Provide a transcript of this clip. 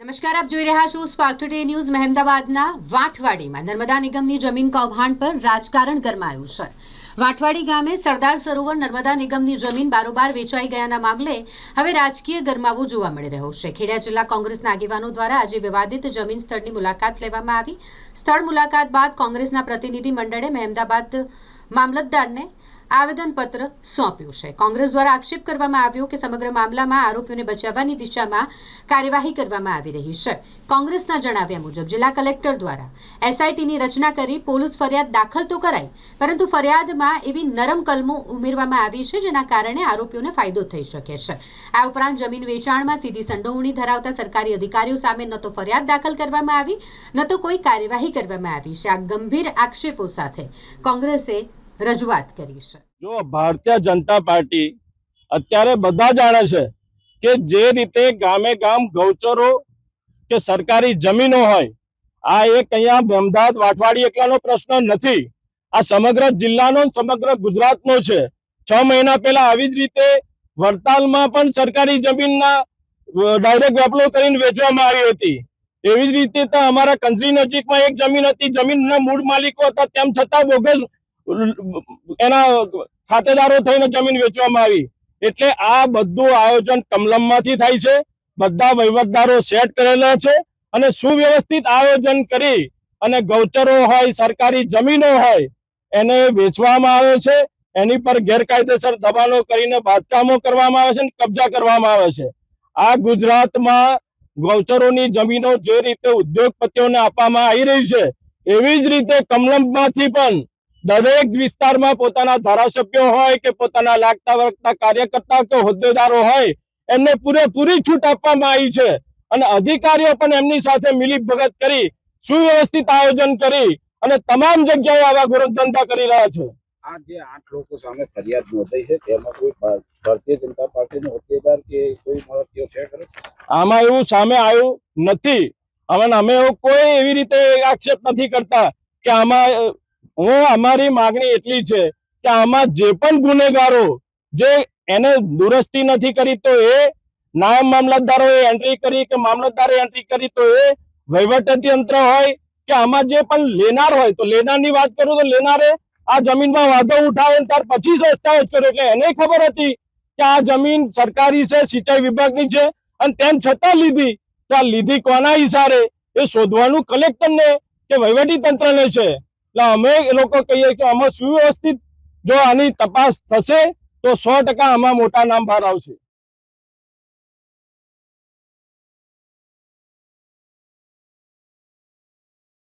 નમસ્કાર, આપ જોઈ રહ્યા છો સ્પાર્ક ટુડે ન્યૂઝ મહેમદાબાદના વાંઠવાડીમાં. નર્મદા નિગમની જમીન કૌભાંડ પર રાજકારણ ગરમાયું છે. વાઠવાડી ગામે સરદાર સરોવર નર્મદા નિગમની જમીન બારોબાર વેચાઈ ગયાના મામલે હવે રાજકીય ગરમાવો જોવા મળી રહ્યો છે. ખેડા જિલ્લા કોંગ્રેસના આગેવાનો દ્વારા આજે વિવાદિત જમીન સ્થળની મુલાકાત લેવામાં આવી. સ્થળ મુલાકાત બાદ કોંગ્રેસના પ્રતિનિધિ મંડળે મહેમદાબાદ મામલતદારને આવેદનપત્ર સોંપ્યું છે. કોંગ્રેસ દ્વારા આક્ષેપ કરવામાં આવ્યો કે સમગ્ર મામલામાં આરોપીઓને બચાવવાની દિશામાં કાર્યવાહી કરવામાં આવી રહી છે. કોંગ્રેસના જણાવ્યા મુજબ, જિલ્લા કલેક્ટર દ્વારા એસઆઈટીની રચના કરી પોલીસ ફરિયાદ દાખલ તો કરાઈ, પરંતુ ફરિયાદમાં એવી નરમ કલમો ઉમેરવામાં આવી છે, જેના કારણે આરોપીઓને ફાયદો થઈ શકે છે. આ ઉપરાંત જમીન વેચાણમાં સીધી સંડોવણી ધરાવતા સરકારી અધિકારીઓ સામે ન તો ફરિયાદ દાખલ કરવામાં આવી, ન તો કોઈ કાર્યવાહી કરવામાં આવી છે. આ ગંભીર આક્ષેપો સાથે કોંગ્રેસે રજૂઆત કરી છે. જો ભારતીય જનતા પાર્ટી અત્યારે બધા જાણે છે કે જે રીતે ગામે ગામ ગૌચરો કે સરકારી જમીનો હોય, આ એક અહીંયા અમદાવાદ વાટવાડી એકલાનો પ્રશ્ન નથી. આ સમગ્ર જિલ્લાનો સમગ્ર ગુજરાતનો છે. છ મહિના પહેલા આવી જ રીતે વડતાલમાં પણ સરકારી જમીનના ડાયરેક્ટ વેપલો કરીને વેચવામાં આવી હતી. એવી જ રીતે અમારા કંસરી નજીકમાં એક જમીન હતી. જમીનના મૂળ માલિકો હતા. તેમ છતાં બોગસ એના ખાતેદારો થઈને જમીન વેચવામાં આવી. એટલે આ બધું આયોજન કમલમમાંથી થાય છે. બધા વહીવટદારો સેટ કરેલા છે અને સુવ્યવસ્થિત આયોજન કરી અને ગૌચરો હોય, સરકારી જમીનો હોય, એને વેચવામાં આવે છે. એની પર ગેરકાયદેસર દબાણો કરીને બાંધકામો કરવામાં આવે છે અને કબજા કરવામાં આવે છે. આ ગુજરાતમાં ગૌચરોની જમીનો જે રીતે ઉદ્યોગપતિઓને આપવામાં આવી રહી છે, એવી જ રીતે કમલમમાંથી પણ દરેક વિસ્તારમાં પોતાના ધારાસભ્યો હોય કે પોતાના લાગતા વળગતા કાર્યકર્તા કે હોદ્દેદારો હોય એમને પૂરેપૂરી છૂટ આપવામાં આવી છે. અને અધિકારીઓ પણ એમની સાથે મિલી ભગત કરી સુવ્યવસ્થિત આયોજન કરી અને તમામ જગ્યાએ આવા ધંધા કરી રહ્યા છે. આ જે આઠ લોકો સામે ફરિયાદ નોંધાઈ છે તેમાં કોઈ ભારતીય જનતા પાર્ટીનો હોદ્દેદાર કે કોઈ મળતીઓ છે ખરો? આમાં એવું સામે આવ્યું નથી. હવે અમે એવું કોઈ એવી રીતે આક્ષેપ નથી કરતા કે આમાં હું અમારી માગણી એટલી છે કે આમાં જે પણ ગુનેગારો જે એને દુરસ્તી નથી કરી તો એ નાયબ મામલતદારોએ એન્ટ્રી કરી કે મામલતદારે એન્ટ્રી કરી તો એ વહીવટી તંત્ર હોય કે આમાં જે પણ લેનાર હોય તો લેનારની વાત કરું તો લેનારે આ જમીનમાં વાંધો ઉઠાવે ત્યારે પછી દસ્તાવેજ કર્યો એટલે એને ખબર હતી કે આ જમીન સરકારી છે, સિંચાઈ વિભાગની છે અને તેમ છતાં લીધી. તો આ લીધી કોના ઈશારે એ શોધવાનું કલેક્ટરને કે વહીવટી તંત્રને છે. એટલે અમે એ લોકો કહીએ કે આમાં સુવ્યવસ્થિત જો આની તપાસ થશે તો સો ટકા આમાં મોટા નામ બહાર આવશે.